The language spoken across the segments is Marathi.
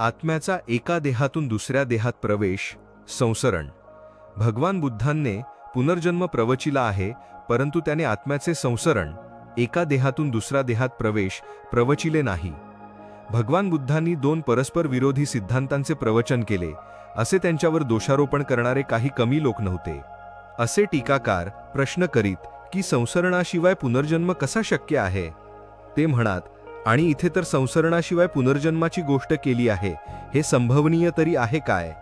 आत्म्याचा एका देहातून दुसऱ्या देहात प्रवेश संसरण. भगवान बुद्धांनी पुनर्जन्म प्रवचिला आहे परंतु त्याने आत्म्याचे संसरण एका देहातून दुसऱ्या देहात प्रवेश प्रवचिले नाही. भगवान बुद्धांनी दोन परस्पर विरोधी सिद्धांतांचे प्रवचन केले असे त्यांच्यावर दोषारोपण करणारे काही कमी लोक नव्हते. असे टीकाकार प्रश्न करीत की संसरणाशिवाय पुनर्जन्म कसा शक्य आहे? ते म्हणत आणि इथे तर संसरणाशिवाय पुनर्जन्माची गोष्ट केली आहे हे संभवनीय तरी आहे काय?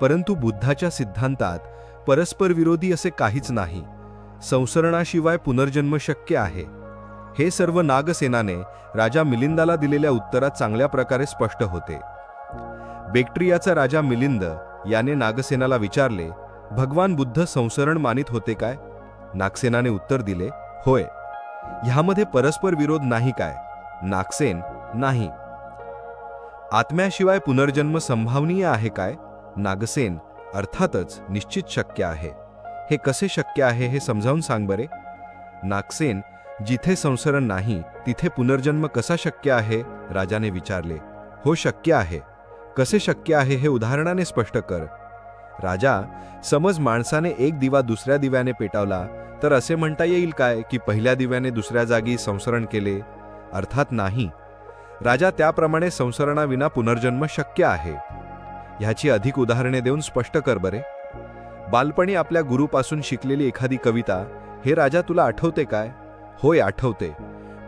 परंतु बुद्धाच्या सिद्धांतात परस्पर विरोधी असे काहीच नाही. संसरणाशिवाय पुनर्जन्म शक्य आहे. हे सर्व नागसेनाने राजा मिलिंदाला दिलेल्या उत्तरात चांगल्या प्रकारे स्पष्ट होते. बेक्ट्रियाचा राजा मिलिंद याने नागसेनाला विचारले भगवान बुद्ध संसरण मानित होते काय? नागसेनाने उत्तर दिले होय. ह्यामध्ये परस्पर विरोध नाही काय? नागसेन नाही. आत्म्याशिवाय पुनर्जन्म संभावनीय आहे काय? नागसेन अर्थातच निश्चित शक्य आहे. हे कसे शक्य आहे हे समजावून सांग बरे. नागसेन जिथे संसरण नाही तिथे पुनर्जन्म कसा शक्य आहे? राजाने विचारले. हो शक्य आहे. कसे शक्य आहे हे उदाहरणाने स्पष्ट कर. राजा समज माणसाने एक दिवा दुसऱ्या दिव्याने पेटावला तर असे म्हणता येईल काय की पहिल्या दिव्याने दुसऱ्या जागी संसरण केले? अर्थात नाही. राजा त्याप्रमाणे संसरणाविना पुनर्जन्म शक्य आहे. ह्याची अधिक उदाहरणे देऊन स्पष्ट कर बरे. बालपणी आपल्या गुरुपासून शिकलेली एखादी कविता हे राजा तुला आठवते काय? होय आठवते.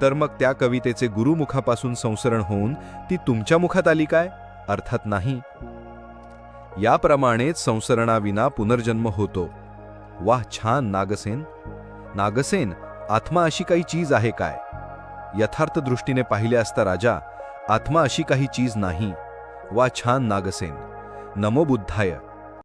तर मग त्या कवितेचे गुरुमुखापासून संसरण होऊन ती तुमच्या मुखात आली काय? अर्थात नाही. याप्रमाणेच संसरणाविना पुनर्जन्म होतो. वाह छान नागसेन. नागसेन आत्मा अशी काही चीज आहे काय? यथार्थ दृष्टीने पाहिले असता राजा आत्मा अशी काही चीज नाही. वा छान नागसेन. नमो बुद्धाय.